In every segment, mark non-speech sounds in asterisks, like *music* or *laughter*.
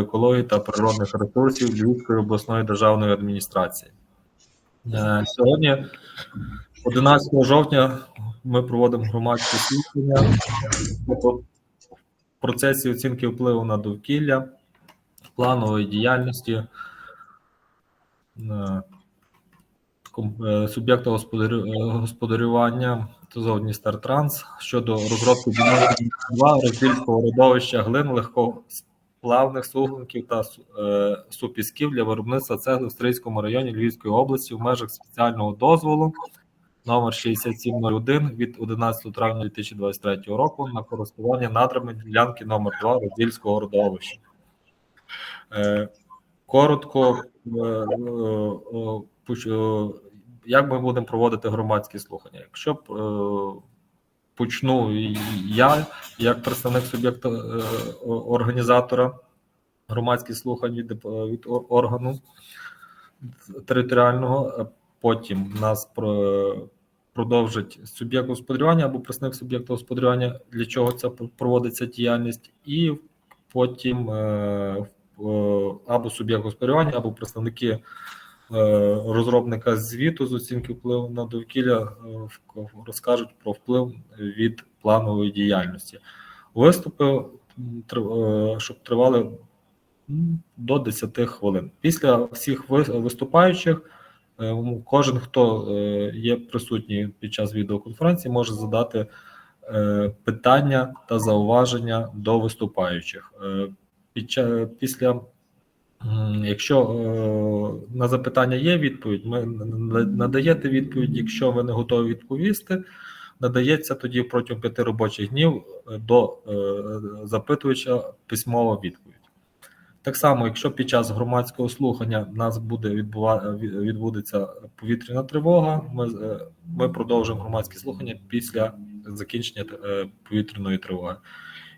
екології та природних ресурсів Львівської обласної державної адміністрації. Е, Сьогодні, 11 жовтня, ми проводимо громадське слухання по процесі оцінки впливу на довкілля, планової діяльності е, е, суб'єкта господарю- господарювання зовні Стартранс щодо розробки 2 роздільського родовища глин легкосплавних суглинків та е, супісків для виробництва цегли в Стрийському районі Львівської області в межах спеціального дозволу номер 6701 від 11 травня 2023 року на користування надрами ділянки номер 2 роздільського родовища. Е, Коротко, е, е, е, е, як ми будемо проводити громадські слухання? Якщо е, почну. Я, як представник суб'єкта е, організатора громадських слухань від, від органу територіального, потім нас про, продовжить суб'єкт господарювання або представник суб'єкта господарювання, для чого ця проводиться діяльність, і потім е, е, або суб'єкт господарювання, або представники е, розробника звіту з оцінки впливу на довкілля е, розкажуть про вплив від планової діяльності. Виступи, е, щоб тривали до 10 хвилин. Після всіх виступаючих, е, кожен, хто е, є присутній під час відеоконференції, може задати е, питання та зауваження до виступаючих. Е, після Якщо е, на запитання є відповідь, ми надаєте відповідь. Якщо ви не готові відповісти, надається тоді протягом п'яти робочих днів е, до е, запитувача письмова відповідь. Так само, якщо під час громадського слухання в нас буде відбудеться повітряна тривога, ми, ми продовжимо громадські слухання після закінчення повітряної тривоги.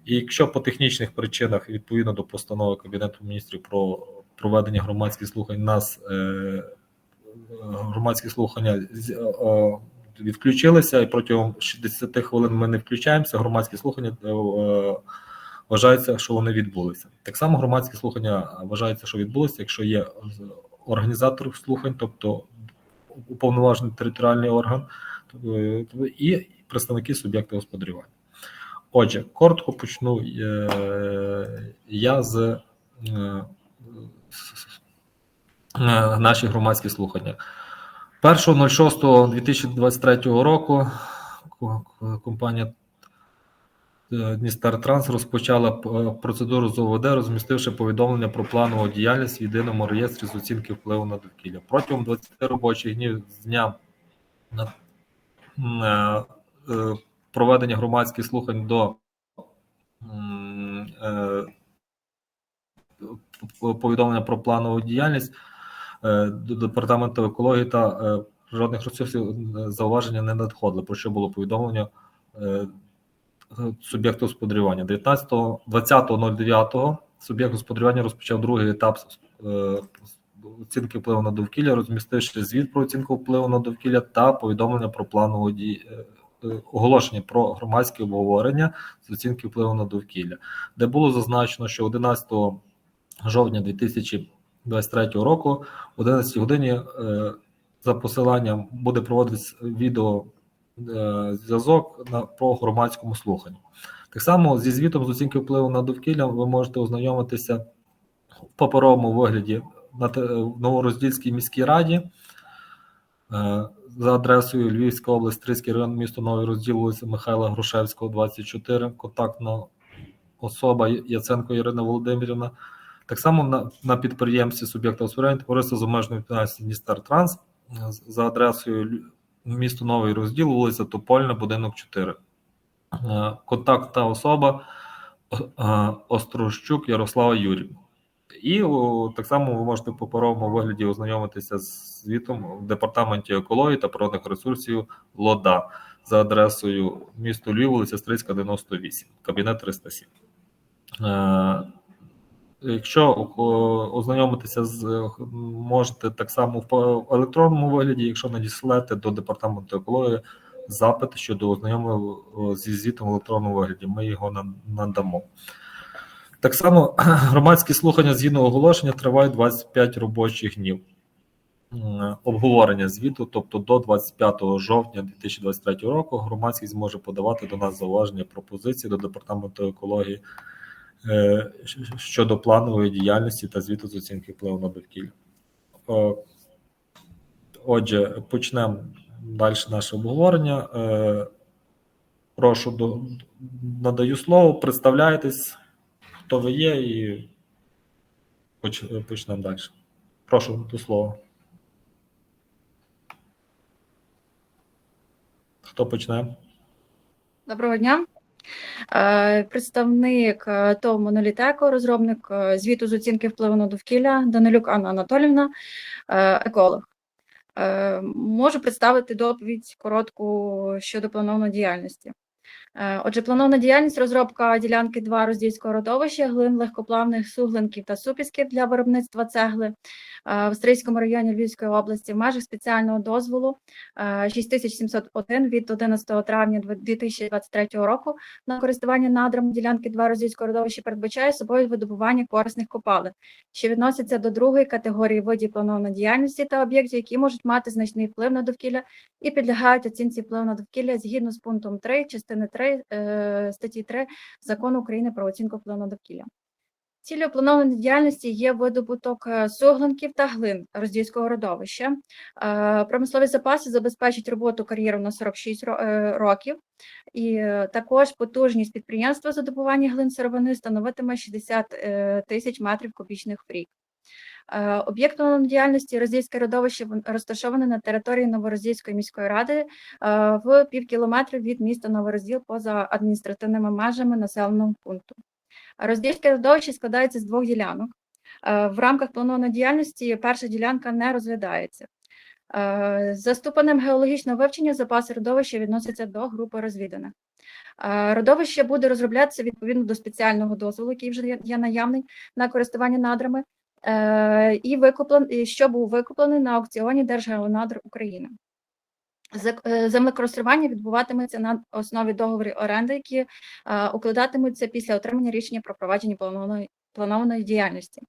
І якщо по технічних причинах, відповідно до постанови Кабінету міністрів про проведення громадських слухань, нас е, громадські слухання з- е, відключилися, і протягом 60 хвилин ми не включаємося. Громадські слухання е, е, вважається, що вони відбулися. Так само громадські слухання вважається, що відбулися, якщо є організатор слухань, тобто уповноважений територіальний орган, е, і представники суб'єкта господарювання. Отже, коротко почну е, я з с- наші громадські слухання. 1.06.2023 року ко- ко- компанія е, Дністартранс розпочала е, процедуру з ОВД, розмістивши повідомлення про планову діяльність в єдиному реєстрі з оцінки впливу на довкілля. Протягом 20 робочих днів з дня проведення громадських слухань до е, повідомлення про планову діяльність е, до департаменту екології та е, природних ресурсів зауваження не надходили, про що було повідомлення суб'єкту господарювання. 19 20.09 суб'єкт господарювання розпочав другий етап оцінки впливу на довкілля, розмістивши звіт про оцінку впливу на довкілля та повідомлення про планову ді... е, оголошення про громадське обговорення з оцінки впливу на довкілля, де було зазначено, що 11 жовтня 2023 року, о 11 годині е, за посиланням буде проводитись відео е, зв'язок на про громадському слуханні. Так само зі звітом з оцінки впливу на довкілля ви можете ознайомитися в паперовому вигляді на Новороздільській міській раді за адресою Львівська область, Трийський район, місто Новий Розділ, вулиця Михайла Грушевського, 24, контактна особа Яценко Ірина Володимирівна. Так само на, на підприємстві суб'єкта господарювання товариство з обмеженою відповідальністю Дністер Транс за адресою місто Новий Розділ, вулиця Топольна, будинок 4. Е, Контактна особа е, Острощук Ярослава Юрівна. І так само ви можете в паперовому вигляді ознайомитися з звітом в департаменті екології та природних ресурсів ЛОДА за адресою місто Львів, вулиця Стрийська, 98, кабінет 307. Е, Якщо ознайомитися з е, можете так само в електронному вигляді, якщо надіслете до департаменту екології запит щодо ознайомлення зі звітом в електронному вигляді, ми його на- надамо. Так само *clears throat* громадські слухання згідно оголошення тривають 25 робочих днів. Обговорення звіту, тобто до 25 жовтня 2023 року, громадськість зможе подавати до нас зауваження пропозиції до департаменту екології е, щодо планової діяльності та звіту з оцінки впливу на довкілля. Отже, почнемо далі наше обговорення. Е, Прошу надаю слово, представляйтесь, хто ви є, і почнемо далі. Прошу до слова. Хто почне? Доброго дня. Е, Представник е, ТОВ «Монолітеко», розробник е, звіту з оцінки впливу на довкілля Данилюк Анна Анатолівна, еколог. Можу представити доповідь коротку щодо планованої діяльності. Е, Отже, планована діяльність розробка ділянки 2 роздільського родовища, глин легкоплавних суглинків та супісків для виробництва цегли е, в Стрийському районі Львівської області в межах спеціального дозволу е, 6701 від 11 травня 2023 року. На користування надрами ділянки 2 роздільського родовища передбачає собою видобування корисних копалин, що відносяться до другої категорії видів планованої діяльності та об'єктів, які можуть мати значний вплив на довкілля і підлягають оцінці впливу на довкілля згідно з пунктом 3 частини 3 е, статті 3 Закону України про оцінку впливу на довкілля. Цілею планованої діяльності є видобуток е, суглинків та глин роздільського родовища. Е, Промислові запаси забезпечать роботу кар'єру на 46 е, років, і також потужність підприємства за глин сировини становитиме 60 е, тисяч метрів кубічних в рік. Е, Об'єкт планованої діяльності роздільське родовище розташоване на території Новороздільської міської ради е, в пів кілометра від міста Новорозділ поза адміністративними межами населеного пункту. Роздільське родовище складається з двох ділянок. Е, В рамках планованої діяльності перша ділянка не розглядається. За ступенем геологічного вивчення запаси родовища відносяться до групи розвіданих. Родовище буде розроблятися відповідно до спеціального дозволу, який вже є- наявний на користування надрами, і викуплен, що був викуплений на аукціоні Держгеонадр України. Е, Землекористування відбуватиметься на основі договорів оренди, які е, укладатимуться після отримання рішення про провадження планованої, планованої діяльності.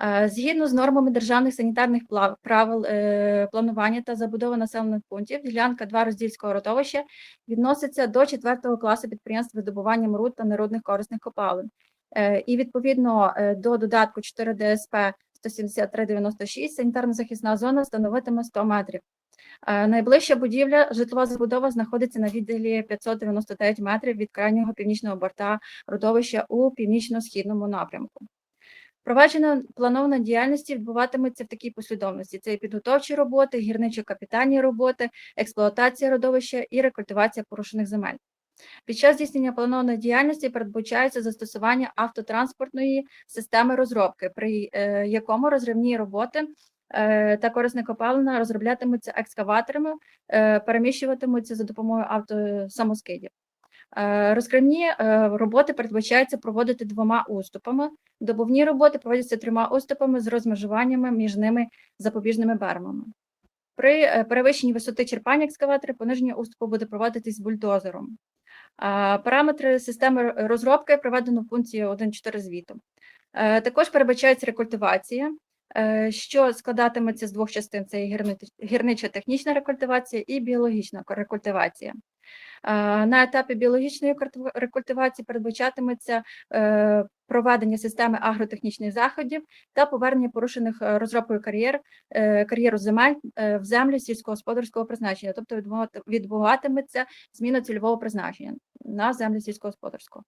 Е, Згідно з нормами державних санітарних правил е, планування та забудови населених пунктів, ділянка 2 роздільського родовища відноситься до 4 класу підприємств видобування руд та нерудних корисних копалин. Е, І відповідно е, до додатку 4 ДСП 17396 санітарно-захисна зона становитиме 100 метрів. Е, Найближча будівля, житлова забудова, знаходиться на відділі 599 метрів від крайнього північного борта родовища у північно-східному напрямку. Провадження планована діяльності відбуватиметься в такій послідовності: це підготовчі роботи, гірничо-капітальні роботи, експлуатація родовища і рекультивація порушених земель. Під час здійснення планованої діяльності передбачається застосування автотранспортної системи розробки, при е, якому розривні роботи е, та корисне копалина розроблятимуться екскаваторами, е, переміщуватимуться за допомогою автосамоскидів. Розкривні роботи передбачається проводити двома уступами. Добувні роботи проводяться трьома уступами з розмежуваннями між ними запобіжними бермами. При перевищенні висоти черпання екскаватора пониження уступу буде проводитись бульдозером. Параметри системи розробки проведено в пункті 1.4 звіту. Е, Також передбачається рекультивація, що складатиметься з двох частин: це і гірни- гірничо-технічна рекультивація і біологічна рекультивація. Е, На етапі біологічної рекультивації передбачатиметься е, проведення системи агротехнічних заходів та повернення порушених е, розробкою кар'єр е, кар'єру земель е, в землі сільськогосподарського призначення, тобто відбуватиметься зміна цільового призначення на землі сільськогосподарського.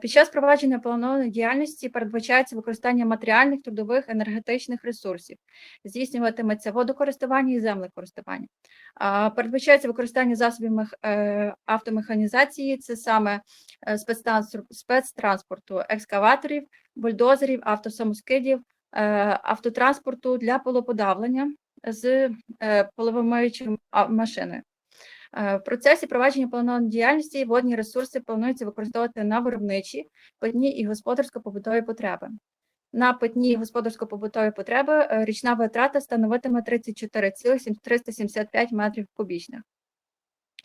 Під час провадження планованої діяльності передбачається використання матеріальних, трудових, енергетичних ресурсів, здійснюватиметься водокористування і землекористування. Передбачається використання засобів е, автомеханізації, це саме е, спецтранспорту, екскаваторів, бульдозерів, автосамоскидів, е, автотранспорту для полоподавлення з половомиючою машиною. Е, В процесі провадження планованої діяльності водні ресурси планується використовувати на виробничі, питні і господарсько-побутові потреби. На питні господарсько-побутові потреби е, річна витрата становитиме 34,375 метрів кубічних.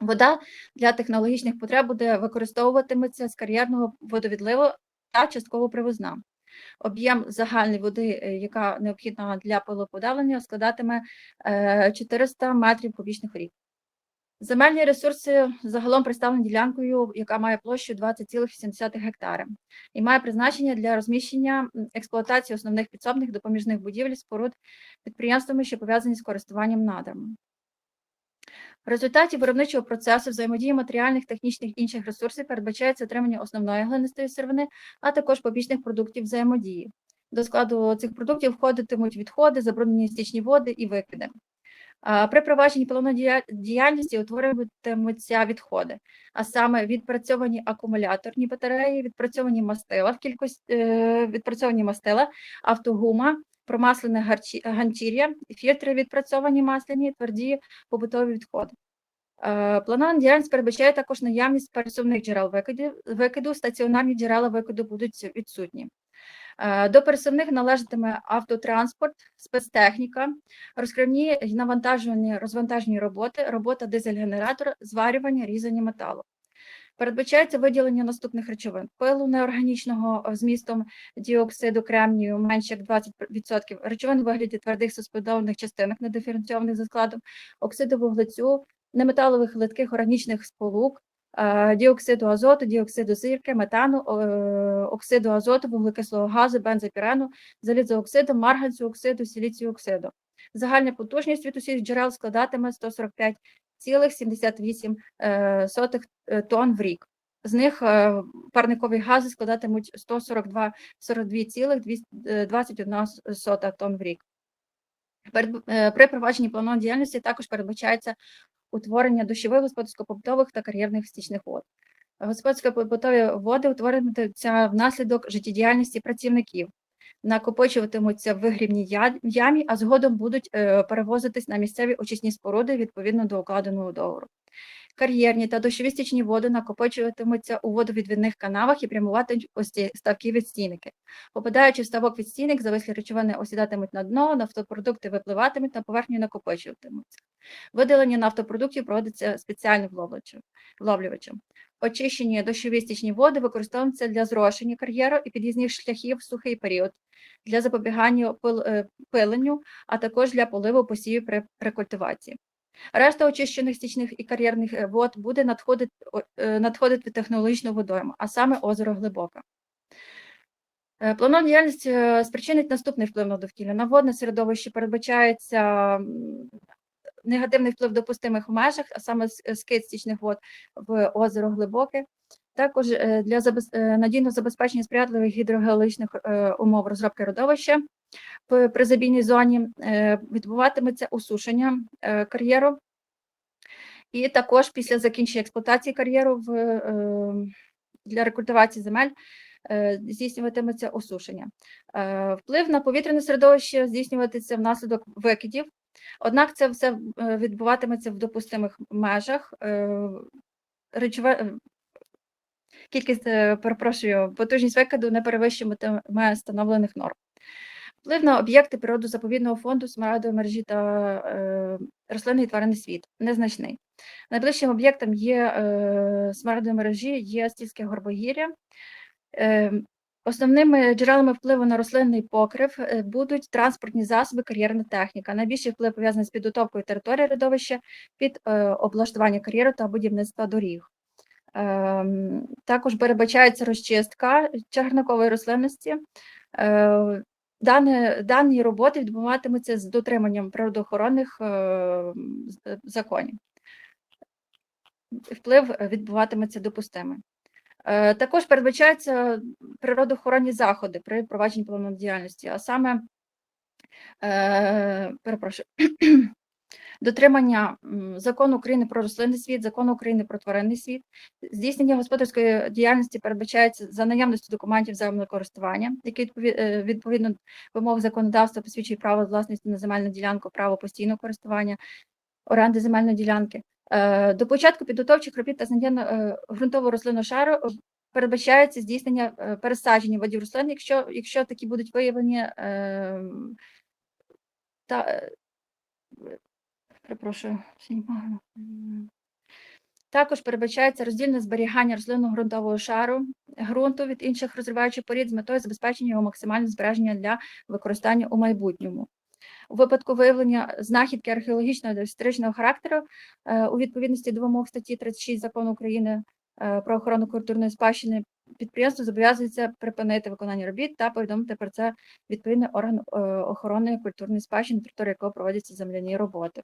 Вода для технологічних потреб буде використовуватиметься з кар'єрного водовідливу та частково привозна. Об'єм загальної води, е, яка необхідна для пилоподавлення, складатиме е, 400 метрів кубічних рік. Земельні ресурси загалом представлені ділянкою, яка має площу 20,7 гектари і має призначення для розміщення експлуатації основних підсобних допоміжних будівель споруд підприємствами, що пов'язані з користуванням надрами. В результаті виробничого процесу взаємодії матеріальних, технічних і інших ресурсів передбачається отримання основної глинистої сировини, а також побічних продуктів взаємодії. До складу цих продуктів входитимуть відходи, забруднені стічні води і викиди. При провадженні паливної діяльності утворюватимуться відходи, а саме відпрацьовані акумуляторні батареї, відпрацьовані мастила в кількості е, відпрацьовані мастила, автогума, промаслене ганчір'я, фільтри відпрацьовані масляні, тверді побутові відходи. Е, Планована діяльність передбачає також наявність пересувних джерел викиду, викиду, стаціонарні джерела викиду будуть відсутні. Е, До пересувних належатиме автотранспорт, спецтехніка, розкривні й навантажувальні розвантажені роботи, робота дизель-генератора, зварювання, різання металу. Передбачається виділення наступних речовин: пилу неорганічного е, змістом діоксиду кремнію менше як 20%, речовин у вигляді твердих суспендованих частинок, недиференційованих за складом, оксиду вуглецю, неметалових литких органічних сполук, діоксиду азоту, діоксиду сірки, метану, е, оксиду азоту, вуглекислого газу, бензопірену, залізооксиду, марганцю оксиду, сіліцію оксиду. Загальна потужність від усіх джерел складатиме 145,78 е, е, тонн в рік. З них е, парникові гази складатимуть 142 42,21 сота тонн в рік. Е, При провадженні планової діяльності також передбачається утворення дощових, господарсько-побутових та кар'єрних стічних вод. Господарсько-побутові води утворюються внаслідок життєдіяльності працівників, накопичуватимуться в вигрібній ямі, а згодом будуть е, перевозитись на місцеві очисні споруди відповідно до укладеного договору. Кар'єрні та дощові води накопичуватимуться у водовідвідних канавах і прямуватимуть ось ці ставки відстійники. Попадаючи в ставок відстійник, завислі речовини осідатимуть на дно, нафтопродукти випливатимуть на поверхню накопичуватимуться. Видалення нафтопродуктів проводиться спеціальним вловлювачем-. Очищені дощові води використовуються для зрошення кар'єру і під'їзних шляхів в сухий період, для запобігання е, пиленню, а також для поливу посівів при рекультивації. Решта очищених стічних і кар'єрних е, вод буде надходити, е, надходити в технологічну водойму, а саме озеро Глибоке. Е, Планована діяльність спричинить наступний вплив на довкілля. На водне середовище передбачається негативний вплив в допустимих межах, а саме скид стічних вод в озеро Глибоке. Також для надійного забезпечення сприятливих гідрогеологічних умов розробки родовища в призабійній зоні е, відбуватиметься усушення е, кар'єру. І також після закінчення експлуатації кар'єру е, для рекультивації земель здійснюватиметься осушення. Вплив на повітряне середовище здійснюватиметься внаслідок викидів, однак це все відбуватиметься в допустимих межах. Речове, кількість, перепрошую, потужність викиду не перевищуватиме встановлених норм. Вплив на об'єкти природозаповідного фонду смарагдової мережі та е, рослинний і тваринний світ незначний. Найближчим об'єктом є е, смарагдової мережі є Стільське горбогір'я. Е, основними джерелами впливу на рослинний покрив е, будуть транспортні засоби, кар'єрна техніка. Найбільший вплив пов'язаний з підготовкою території родовища під е, облаштування кар'єру та будівництва доріг. Ем, Також передбачається розчистка чагарникової рослинності. Е, Дане, дані роботи відбуватимуться з дотриманням природоохоронних е, законів. Вплив відбуватиметься допустимий. Е, Також передбачаються природоохоронні заходи при впровадженні планової діяльності, а саме е, перепрошую, дотримання закону України про рослинний світ, закону України про тваринний світ, здійснення господарської діяльності передбачається за наявності документів земельного користування, які е, відповідно вимог законодавства посвідчують право власності на земельну ділянку, право постійного користування, оренди земельної ділянки. Е, До початку підготовчих робіт та знання е, ґрунтового рослинного шару передбачається здійснення пересадження видів рослин, якщо, якщо такі будуть виявлені е, та перепрошую. Також передбачається роздільне зберігання рослинного ґрунтового шару ґрунту від інших розриваючих порід з метою забезпечення його максимального збереження для використання у майбутньому. У випадку виявлення знахідки археологічного та історичного характеру е, у відповідності до вимог статті 36 закону України е, про охорону культурної спадщини підприємство зобов'язується припинити виконання робіт та повідомити про це відповідний орган е, охорони культурної спадщини, на території якого проводяться земляні роботи.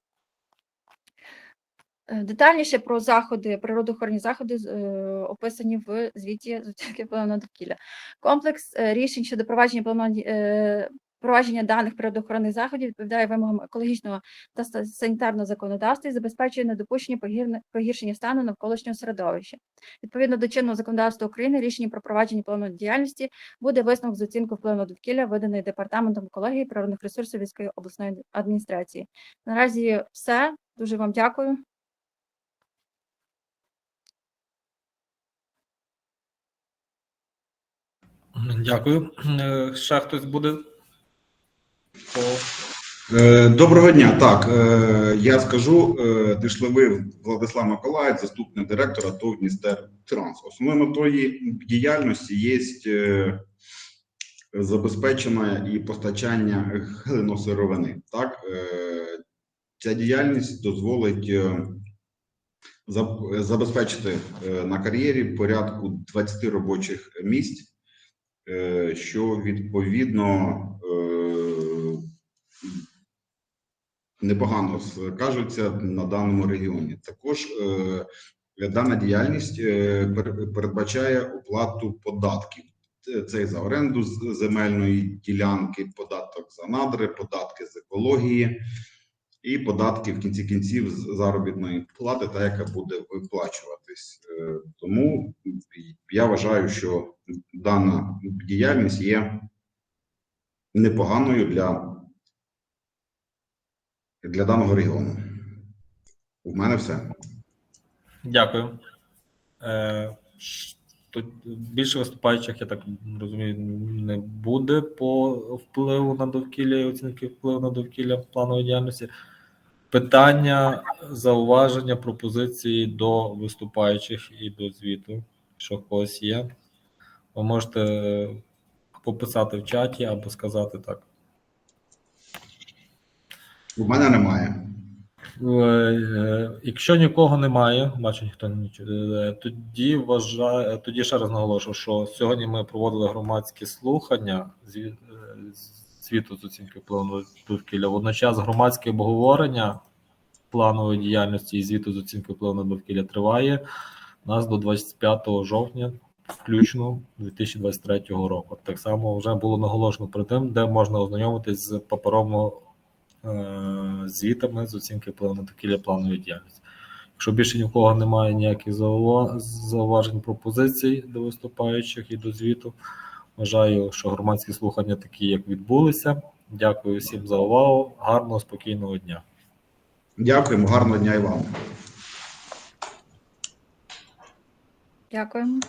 Е, Детальніше про заходи, природоохоронні заходи е, описані в звіті з оцінки впливу довкілля. Комплекс е, рішень щодо провадження провадження даних природоохоронних заходів відповідає вимогам екологічного та санітарного законодавства і забезпечує недопущення погіршення стану навколишнього середовища. Відповідно до чинного законодавства України, рішення про провадження плану діяльності буде висновок з оцінку впливу довкілля, виданий департаментом екології природних ресурсів Військової обласної адміністрації. Наразі все. Дуже вам дякую. Дякую. Е, Ще хтось буде Е, Доброго дня. Так, е, я скажу Дишлевий Владислав Миколаїв, заступник директора ТОВ Дністер Транс. Основною метою діяльності є забезпечення і постачання глиносировини. Так, ця діяльність дозволить забезпечити на кар'єрі порядку 20 робочих місць, що відповідно. е, непогано скажуться на даному регіоні. Також е, дана діяльність е, пер- передбачає оплату податків. Це- і за оренду земельної ділянки, податок за надри, податки з екології і податки в кінці кінців з заробітної плати, та яка буде виплачуватись. Е, Тому я вважаю, що дана діяльність є непоганою для для даного регіону. У мене все. Дякую. Е, більше виступаючих, я так розумію, не буде по впливу на довкілля і оцінки впливу на довкілля планової діяльності. Питання, зауваження, пропозиції до виступаючих і до звіту, що когось є. Ви можете пописати в чаті або сказати так. У мене немає. Е, Якщо нікого немає, бачу, ніхто нічого, е, тоді вважаю, тоді ще раз наголошу, що сьогодні ми проводили громадські слухання звіту з оцінки впливу довкілля. Водночас громадське обговорення планової діяльності і звіту з оцінки впливу на довкілля триває у нас до 25 жовтня, включно 2023 року. Так само вже було наголошено про тим, де можна ознайомитись з паперовим е, звітами з оцінки впливу на довкілля планової діяльності. Якщо більше ні в кого немає ніяких зауважень пропозицій до виступаючих і до звіту, вважаю, що громадські слухання такі, як відбулися. Дякую всім за увагу. Гарного, спокійного дня. Дякуємо, гарного дня і вам. Дякуємо.